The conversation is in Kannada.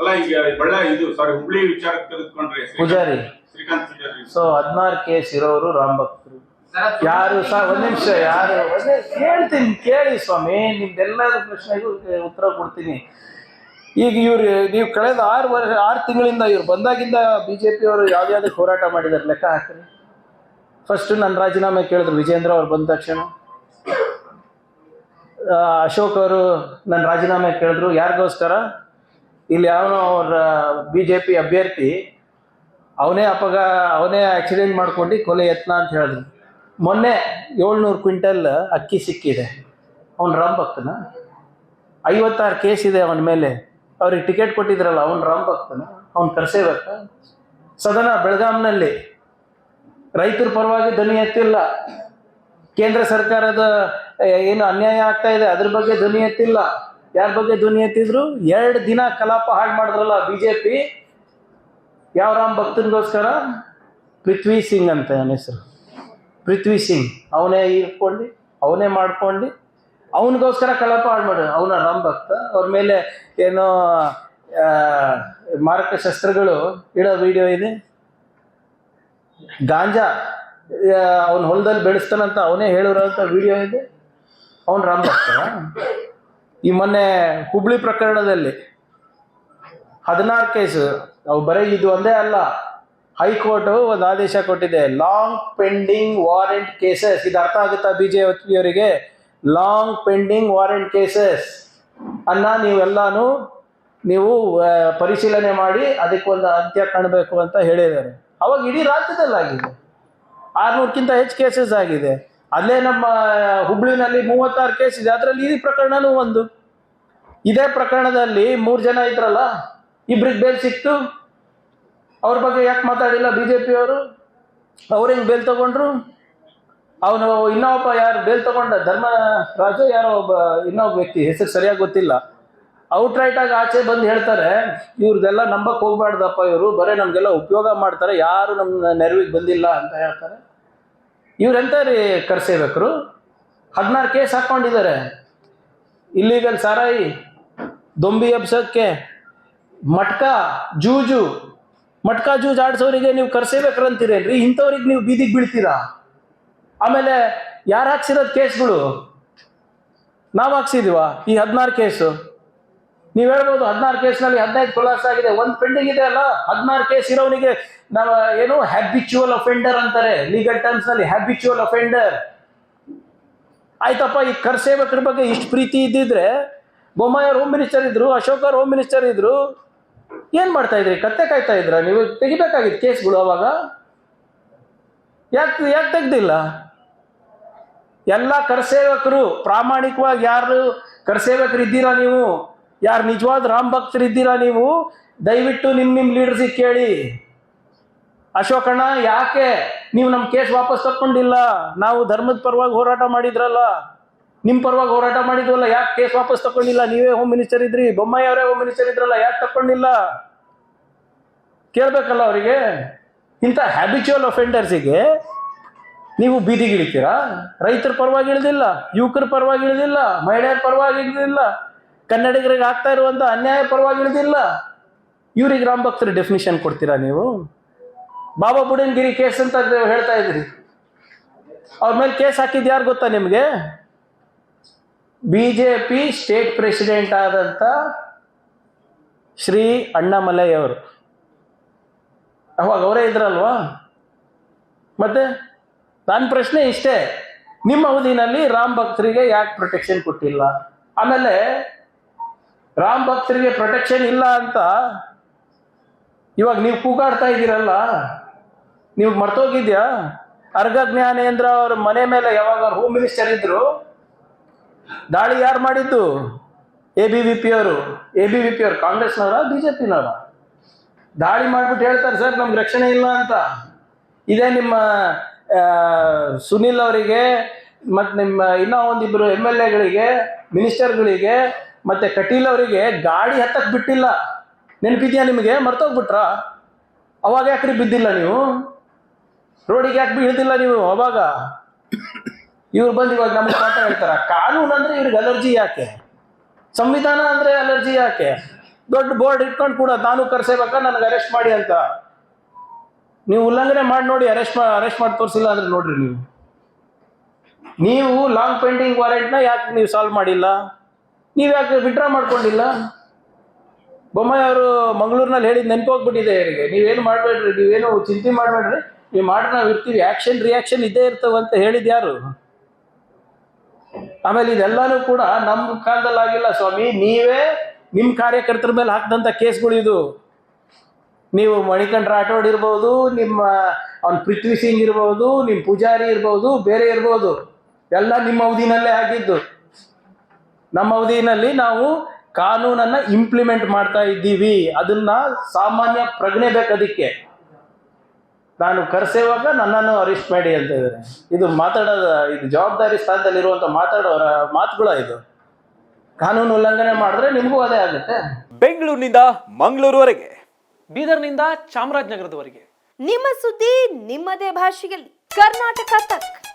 ಅಲ್ಲ ಈಗ ಬಳ್ಳಾರಿ ಇದು ಸಾರಿ ಹುಬ್ಳಿ ವಿಚಾರಕ್ಕೆ ತೆಗೆದುಕೊಂಡ್ರೆ ಪೂಜಾರಿ. ಶ್ರೀಕಾಂತ್ ಪೂಜಾರಿ. ಸೊ ಹದಿನಾರು ಕೇಸ್ ಇರೋರು ರಾಮ್ ಭಕ್ತರು. ಯಾರು ಸಹ ಒಂದ್ ನಿಮಿಷ ಯಾರು ಒಂದೇ ಕೇಳ್ತೀನಿ ಕೇಳಿ ಸ್ವಾಮಿ ನಿಮ್ದೆಲ್ಲ ಪ್ರಶ್ನೆಗೂ ಉತ್ತರ ಕೊಡ್ತೀನಿ. ಈಗ ಇವ್ರು ನೀವು ಕಳೆದ ಆರು ವರ್ಷ ಆರು ತಿಂಗಳಿಂದ ಇವ್ರು ಬಂದಾಗಿಂದ ಬಿಜೆಪಿ ಅವರು ಯಾವ್ದಾದ್ರು ಹೋರಾಟ ಮಾಡಿದಾರೆ ಲೆಕ್ಕ ಹಾಕ್ರಿ. ಫಸ್ಟ್ ನನ್ನ ರಾಜೀನಾಮೆ ಕೇಳಿದ್ರು ವಿಜೇಂದ್ರ ಅವ್ರು ಬಂದ ತಕ್ಷಣ. ಅಶೋಕ್ ಅವರು ನನ್ನ ರಾಜೀನಾಮೆ ಕೇಳಿದ್ರು ಯಾರಿಗೋಸ್ಕರ? ಇಲ್ಲಿ ಯಾವ ಅವ್ರ ಬಿ ಜೆ ಪಿ ಅಭ್ಯರ್ಥಿ, ಅವನೇ ಅಪಘ, ಅವನೇ ಆಕ್ಸಿಡೆಂಟ್ ಮಾಡ್ಕೊಂಡು ಕೊಲೆ ಯತ್ನ ಅಂತ ಹೇಳಿದ್ರು. ಮೊನ್ನೆ ಏಳ್ನೂರು ಕ್ವಿಂಟಲ್ ಅಕ್ಕಿ ಸಿಕ್ಕಿದೆ. ಅವ್ನು ರಾಮ್ ಭಕ್ತನ? ಐವತ್ತಾರು ಕೇಸ್ ಇದೆ ಅವನ ಮೇಲೆ. ಅವ್ರಿಗೆ ಟಿಕೆಟ್ ಕೊಟ್ಟಿದ್ರಲ್ಲ, ಅವ್ನು ರಾಮ್ ಭಕ್ತನ? ಅವ್ನು ಕರೆಸೇಬೇಕ? ಸದನ ಬೆಳಗಾಂನಲ್ಲಿ ರೈತರ ಪರವಾಗಿ ಧ್ವನಿ ಎತ್ತಿಲ್ಲ. ಕೇಂದ್ರ ಸರ್ಕಾರದ ಏನು ಅನ್ಯಾಯ ಆಗ್ತಾ ಇದೆ, ಅದ್ರ ಬಗ್ಗೆ ಧ್ವನಿ ಎತ್ತಿಲ್ಲ. ಯಾರ ಬಗ್ಗೆ ಧ್ವನಿ ಎತ್ತಿದ್ರು? ಎರಡು ದಿನ ಕಲಾಪ ಹಾಳು ಮಾಡಿದ್ರಲ್ಲ ಬಿಜೆಪಿ. ಯಾವ ರಾಮ್ ಭಕ್ತನಿಗೋಸ್ಕರ ಪೃಥ್ವಿ ಸಿಂಗ್ ಅಂತ ಅವನ ಹೆಸರು. ಪೃಥ್ವಿ ಸಿಂಗ್. ಅವನೇ ಇಟ್ಕೊಂಡು, ಅವನೇ ಮಾಡ್ಕೊಂಡು, ಅವನಿಗೋಸ್ಕರ ಕಲಾಪ ಹಾಳು ಮಾಡ. ಅವನ ರಾಮ್ ಭಕ್ತ. ಅವ್ರ ಮೇಲೆ ಏನೋ ಮಾರಕ ಶಸ್ತ್ರಗಳು ಇಡೋ ವಿಡಿಯೋ ಇದೆ. ಗಾಂಜಾ ಅವನ ಹೊಲದಲ್ಲಿ ಬೆಳೆಸ್ತಾನಂತ ಅವನೇ ಹೇಳಿರೋಂಥ ವಿಡಿಯೋ ಇದೆ. ಅವನು ರಾಮ್ ಭಕ್ತ. ಈ ಮೊನ್ನೆ ಹುಬ್ಳಿ ಪ್ರಕರಣದಲ್ಲಿ ಹದಿನಾರು ಕೇಸ್, ಅವು ಬರೀ ಇದು ಒಂದೇ ಅಲ್ಲ, ಹೈಕೋರ್ಟ್ ಒಂದು ಆದೇಶ ಕೊಟ್ಟಿದೆ. ಲಾಂಗ್ ಪೆಂಡಿಂಗ್ ವಾರೆಂಟ್ ಕೇಸಸ್ ಇದು ಅರ್ಥ ಆಗುತ್ತಾ ಬಿಜೆಪಿಯವರಿಗೆ ಲಾಂಗ್ ಪೆಂಡಿಂಗ್ ವಾರೆಂಟ್ ಕೇಸಸ್ ಅನ್ನ ನೀವೆಲ್ಲಾನು ನೀವು ಪರಿಶೀಲನೆ ಮಾಡಿ ಅದಕ್ಕೊಂದು ಅಂತ್ಯ ಕಾಣಬೇಕು ಅಂತ ಹೇಳಿದ್ದಾರೆ. ಅವಾಗ ಇಡೀ ರಾಜ್ಯದಲ್ಲಾಗಿದೆ. ಆರ್ನೂರಕ್ಕಿಂತ ಹೆಚ್ಚು ಕೇಸಸ್ ಆಗಿದೆ. ಅಲ್ಲೇ ನಮ್ಮ ಹುಬ್ಳಿನಲ್ಲಿ ಮೂವತ್ತಾರು ಕೇಸ್ ಇದೆ. ಅದರಲ್ಲಿ ಈ ಪ್ರಕರಣನೂ ಒಂದು. ಇದೇ ಪ್ರಕರಣದಲ್ಲಿ ಮೂರು ಜನ ಇದ್ರಲ್ಲ, ಇಬ್ರಿಗೆ ಬೇಲ್ ಸಿಕ್ತು. ಅವ್ರ ಬಗ್ಗೆ ಯಾಕೆ ಮಾತಾಡಿಲ್ಲ ಬಿ ಜೆ ಪಿಯವರು ಅವ್ರ ಬೇಲ್ ತಗೊಂಡ್ರು? ಅವನು ಇನ್ನೊಬ್ಬ ಯಾರು ಬೇಲ್ ತಗೊಂಡ ಧರ್ಮರಾಜು, ಯಾರೋ ಒಬ್ಬ ಇನ್ನೊಬ್ಬ ವ್ಯಕ್ತಿ, ಹೆಸರು ಸರಿಯಾಗಿ ಗೊತ್ತಿಲ್ಲ. ಔಟ್ ರೈಟ್ ಆಗಿ ಆಚೆ ಬಂದು ಹೇಳ್ತಾರೆ ಇವ್ರದ್ದೆಲ್ಲ ನಂಬಕ್ ಹೋಗ್ಬಾರ್ದಪ್ಪ ಇವರು, ಬರೀ ನಮಗೆಲ್ಲ ಉಪಯೋಗ ಮಾಡ್ತಾರೆ, ಯಾರು ನಮ್ಮ ನೆರವಿಗೆ ಬಂದಿಲ್ಲ ಅಂತ ಹೇಳ್ತಾರೆ. ಇವ್ರೆಂತ ರೀ ಕರ್ಸೇಬೇಕರು? ಹದಿನಾರು ಕೇಸ್ ಹಾಕೊಂಡಿದ್ದಾರೆ. ಇಲ್ಲಿಗಲ್ ಸಾರಾಯಿ, ದೊಂಬಿ ಎಬ್ಸಕ್ಕೆ ಮಟ್ಕ ಜೂಜು, ಮಟ್ಕ ಜೂಜ್ ಆಡ್ಸೋರಿಗೆ ನೀವು ಕರ್ಸೇಬೇಕ್ರಂತೀರೇನ್ರಿ ಇಂಥವ್ರಿಗೆ ನೀವು ಬೀದಿಗೆ ಬೀಳ್ತೀರಾ? ಆಮೇಲೆ ಯಾರು ಹಾಕ್ಸಿರೋದು ಕೇಸ್ಗಳು? ನಾವು ಹಾಕ್ಸಿದೀವ ಈ ಹದಿನಾರು ಕೇಸು? ನೀವು ಹೇಳ್ಬೋದು ಹದಿನಾರು ಕೇಸ್ನಲ್ಲಿ ಹದಿನೈದು ಕೊಲಾಸ್ ಆಗಿದೆ. ಒಂದು ಪೆಂಡಿಂಗ್ ಇದೆ ಅಲ್ಲ, ಹದಿನಾರು ಕೇಸ್ ಇರೋನಿಗೆ ನಾವು ಏನು ಹ್ಯಾಬಿಚುವಲ್ ಅಫೆಂಡರ್ ಅಂತಾರೆ. ಲೀಗಲ್ ಟರ್ಮ್ಸ್ನಲ್ಲಿ ಹ್ಯಾಬಿಚುವಲ್ ಅಫೆಂಡರ್ ಆಯ್ತಪ್ಪ, ಈ ಕರ್ಸೇವಕರ ಬಗ್ಗೆ ಇಷ್ಟು ಪ್ರೀತಿ ಇದ್ದಿದ್ರೆ, ಬೊಮ್ಮಾಯ ಹೋಮ್ ಮಿನಿಸ್ಟರ್ ಇದ್ರು, ಅಶೋಕ್ ಅವ್ರು ಹೋಮ್ ಮಿನಿಸ್ಟರ್ ಇದ್ರು, ಏನ್ ಮಾಡ್ತಾ ಇದ್ರಿ? ಕತ್ತೆ ಕಾಯ್ತಾ ಇದ್ರ? ನೀವು ತೆಗಿಬೇಕಾಗಿತ್ತು ಕೇಸ್ಗಳು ಅವಾಗ? ಯಾಕೆ ಯಾಕೆ ತೆಗ್ದಿಲ್ಲ? ಎಲ್ಲ ಕರ್ಸೇವಕರು ಪ್ರಾಮಾಣಿಕವಾಗಿ ಯಾರು ಕರ್ಸೇವಕರು ಇದ್ದೀರಾ ನೀವು? ಯಾರು ನಿಜವಾದ ರಾಮ್ ಭಕ್ತರು ಇದ್ದೀರಾ ನೀವು? ದಯವಿಟ್ಟು ನಿಮ್ಮ ನಿಮ್ಮ ಲೀಡರ್ಸಿಗೆ ಕೇಳಿ. ಅಶೋಕಣ್ಣ ಯಾಕೆ ನೀವು ನಮ್ಮ ಕೇಸ್ ವಾಪಸ್ ತಕ್ಕೊಂಡಿಲ್ಲ? ನಾವು ಧರ್ಮದ ಪರವಾಗಿ ಹೋರಾಟ ಮಾಡಿದ್ರಲ್ಲ. ನಿಮ್ಮ ಪರವಾಗಿ ಹೋರಾಟ ಮಾಡಿದ್ವಲ್ಲ, ಯಾಕೆ ಕೇಸ್ ವಾಪಸ್ ತಕೊಂಡಿಲ್ಲ ನೀವೇ ಹೋಮ್ ಮಿನಿಸ್ಟರ್ ಇದ್ರಿ. ಬೊಮ್ಮಾಯಿ ಅವರೇ ಹೋಮ್ ಮಿನಿಸ್ಟರ್ ಇದ್ರಲ್ಲ, ಯಾಕೆ ತಕೊಂಡಿಲ್ಲ ಕೇಳಬೇಕಲ್ಲ ಅವರಿಗೆ. ಇಂಥ ಹ್ಯಾಬಿಚುವಲ್ ಅಫೆಂಡರ್ಸಿಗೆ ನೀವು ಬೀದಿಗೆ ಇಳಿತೀರಾ ರೈತರ ಪರವಾಗಿ ಇಳಿದಿಲ್ಲ, ಯುವಕರ ಪರವಾಗಿ ಇಳಿದಿಲ್ಲ, ಮಹಿಳೆಯರ ಪರವಾಗಿ ಇಳಿದಿಲ್ಲ. ಕನ್ನಡಿಗರಿಗೆ ಆಗ್ತಾ ಇರುವಂತ ಅನ್ಯಾಯ ಪರವಾಗಿ ಇಳಿದಿಲ್ಲ. ಇವ್ರಿಗೆ ರಾಮ್ ಭಕ್ತರ ಡೆಫಿನಿಷನ್ ಕೊಡ್ತೀರಾ ನೀವು? ಬಾಬಾ ಬುಡನ್ಗಿರಿ ಕೇಸ್ ಅಂತ ಹೇಳ್ತಾ ಇದ್ರಿ. ಅವ್ರ ಮೇಲೆ ಕೇಸ್ ಹಾಕಿದ್ ಯಾರು ಗೊತ್ತಾ ನಿಮಗೆ? B J P state president ಆದಂತ ಶ್ರೀ ಅಣ್ಣಾಮಲೈ ಅವರು. ಅವಾಗ ಅವರೇ ಇದ್ರಲ್ವಾ? ಮತ್ತೆ ನನ್ನ ಪ್ರಶ್ನೆ ಇಷ್ಟೇ. ನಿಮ್ಮ ಅವಧಿನಲ್ಲಿ ರಾಮ್ ಭಕ್ತರಿಗೆ ಯಾಕೆ ಪ್ರೊಟೆಕ್ಷನ್ ಕೊಟ್ಟಿಲ್ಲ? ಆಮೇಲೆ ರಾಮ್ ಭಕ್ತರಿಗೆ ಪ್ರೊಟೆಕ್ಷನ್ ಇಲ್ಲ ಅಂತ ಇವಾಗ ನೀವು ಕೂಗಾಡ್ತಾ ಇದ್ದೀರಲ್ಲ, ನೀವು ಮರ್ತೋಗಿದ್ಯಾ? ಅರ್ಘ ಜ್ಞಾನೇಂದ್ರ ಅವ್ರ ಮನೆ ಮೇಲೆ ಯಾವಾಗ ಹೋಮ್ ಮಿನಿಸ್ಟರ್ ಇದ್ರು, ದಾಳಿ ಯಾರು ಮಾಡಿದ್ದು? ಎ ಬಿ ವಿ ಪಿ ಅವರು. ಎ ಬಿ ವಿ ಪಿ ಅವರು, ಕಾಂಗ್ರೆಸ್ನವರ ಬಿಜೆಪಿನವರ ದಾಳಿ ಮಾಡ್ಬಿಟ್ಟು ಹೇಳ್ತಾರೆ, ಸರ್, ನಮ್ಗೆ ರಕ್ಷಣೆ ಇಲ್ಲ ಅಂತ. ಇದೇ ನಿಮ್ಮ ಸುನಿಲ್ ಅವರಿಗೆ, ಮತ್ತು ನಿಮ್ಮ ಇನ್ನೂ ಒಂದಿಬ್ಬರು ಎಂ ಎಲ್ ಎಗಳಿಗೆ ಮಿನಿಸ್ಟರ್ಗಳಿಗೆ ಮತ್ತೆ ಕಟೀಲ್ ಅವರಿಗೆ ಗಾಡಿ ಹತ್ತಕ್ಕೆ ಬಿಟ್ಟಿಲ್ಲ. ನೆನಪಿದ್ಯಾ ನಿಮಗೆ? ಮರ್ತೋಗ್ಬಿಟ್ರಾ? ಅವಾಗ ಯಾಕ್ರಿ ಬಿದ್ದಿಲ್ಲ ನೀವು? ರೋಡಿಗೆ ಯಾಕೆ ಬೀಳ್ದಿಲ್ಲ ನೀವು ಅವಾಗ? ಇವ್ರು ಬಂದು ಇವಾಗ ನಮ್ಗೆ ಪಾಠ ಹೇಳ್ತಾರ? ಕಾನೂನು ಅಂದ್ರೆ ಇವ್ರಿಗೆ ಅಲರ್ಜಿ ಯಾಕೆ? ಸಂವಿಧಾನ ಅಂದ್ರೆ ಅಲರ್ಜಿ ಯಾಕೆ? ದೊಡ್ಡ ಬೋರ್ಡ್ ಇಟ್ಕೊಂಡು ಕೂಡ ನಾನು ಕರೆಸೇಬೇಕ? ನನಗೆ ಅರೆಸ್ಟ್ ಮಾಡಿ ಅಂತ. ನೀವು ಉಲ್ಲಂಘನೆ ಮಾಡಿ ನೋಡಿ ಅರೆಸ್ಟ್ ಅರೆಸ್ಟ್ ಮಾಡಿ ತೋರಿಸಿಲ್ಲ ಅಂದ್ರೆ ನೋಡ್ರಿ ನೀವು. ನೀವು ಲಾಂಗ್ ಪೆಂಡಿಂಗ್ ವಾರೆಂಟ್ನ ಯಾಕೆ ನೀವು ಸಾಲ್ವ್ ಮಾಡಿಲ್ಲ? ನೀವು ಯಾಕೆ ವಿಡ್ರಾ ಮಾಡ್ಕೊಂಡಿಲ್ಲ? ಬೊಮ್ಮಾಯಿ ಅವರು ಮಂಗಳೂರಿನಲ್ಲಿ ಹೇಳಿದ್ ನೆನಪೋಗ್ಬಿಟ್ಟಿದೆ ಅವರಿಗೆ. ನೀವೇನು ಮಾಡಬೇಡ್ರಿ, ನೀವೇನು ಚಿಂತೆ ಮಾಡಬೇಡ್ರಿ. ನೀವು ಮಾಡಿ ನಾವು ಇರ್ತೀವಿ ಆ್ಯಕ್ಷನ್ ರಿಯಾಕ್ಷನ್ ಇದ್ದೇ ಇರ್ತವೆ ಅಂತ ಹೇಳಿದ್ ಯಾರು? ಆಮೇಲೆ ಇದೆಲ್ಲಾನು ಕೂಡ ನಮ್ಮ ಕಾಲದಲ್ಲಿ ಆಗಿಲ್ಲ ಸ್ವಾಮಿ, ನೀವೇ ನಿಮ್ಮ ಕಾರ್ಯಕರ್ತರ ಮೇಲೆ ಹಾಕಿದಂಥ ಕೇಸ್ಗಳು ಇದು. ನೀವು ಮಣಿಕಂಠ ರಾಠೋಡ್ ಇರ್ಬೋದು, ನಿಮ್ಮ, ಅವ್ನ ಪೃಥ್ವಿ ಸಿಂಗ್ ಇರ್ಬೋದು ನಿಮ್ಮ ಪೂಜಾರಿ ಇರ್ಬೋದು, ಬೇರೆ ಇರ್ಬೋದು. ಎಲ್ಲ ನಿಮ್ಮ ಅವಧಿನಲ್ಲೇ ಆಗಿದ್ದು. ನಮ್ಮ ಅವಧಿನಲ್ಲಿ ನಾವು ಕಾನೂನನ್ನ ಇಂಪ್ಲಿಮೆಂಟ್ ಮಾಡ್ತಾ ಇದ್ದೀವಿ. ಅದನ್ನ ಸಾಮಾನ್ಯ ಪ್ರಜ್ಞೆ ಬೇಕು ಅದಕ್ಕೆ. ನಾನು ಕರೆಸೇವಾಗ ನನ್ನನ್ನು ಅರೆಸ್ಟ್ ಮಾಡಿ ಅಂತ ಇದ್ದಾರೆ. ಇದು ಮಾತಾಡೋದ ಇದು ಜವಾಬ್ದಾರಿ ಸ್ಥಾನದಲ್ಲಿರುವಂಥ ಮಾತಾಡೋರ ಮಾತುಗಳ ಇದು. ಕಾನೂನು ಉಲ್ಲಂಘನೆ ಮಾಡಿದ್ರೆ ನಿಮಗೂ ಅದೇ ಆಗುತ್ತೆ. ಬೆಂಗಳೂರಿನಿಂದ ಮಂಗಳೂರುವರೆಗೆ. ಬೀದರ್ನಿಂದ ಚಾಮರಾಜನಗರದವರೆಗೆ. ನಿಮ್ಮ ಸುದ್ದಿ ನಿಮ್ಮದೇ ಭಾಷೆಯಲ್ಲಿ. ಕರ್ನಾಟಕ ತಕ್.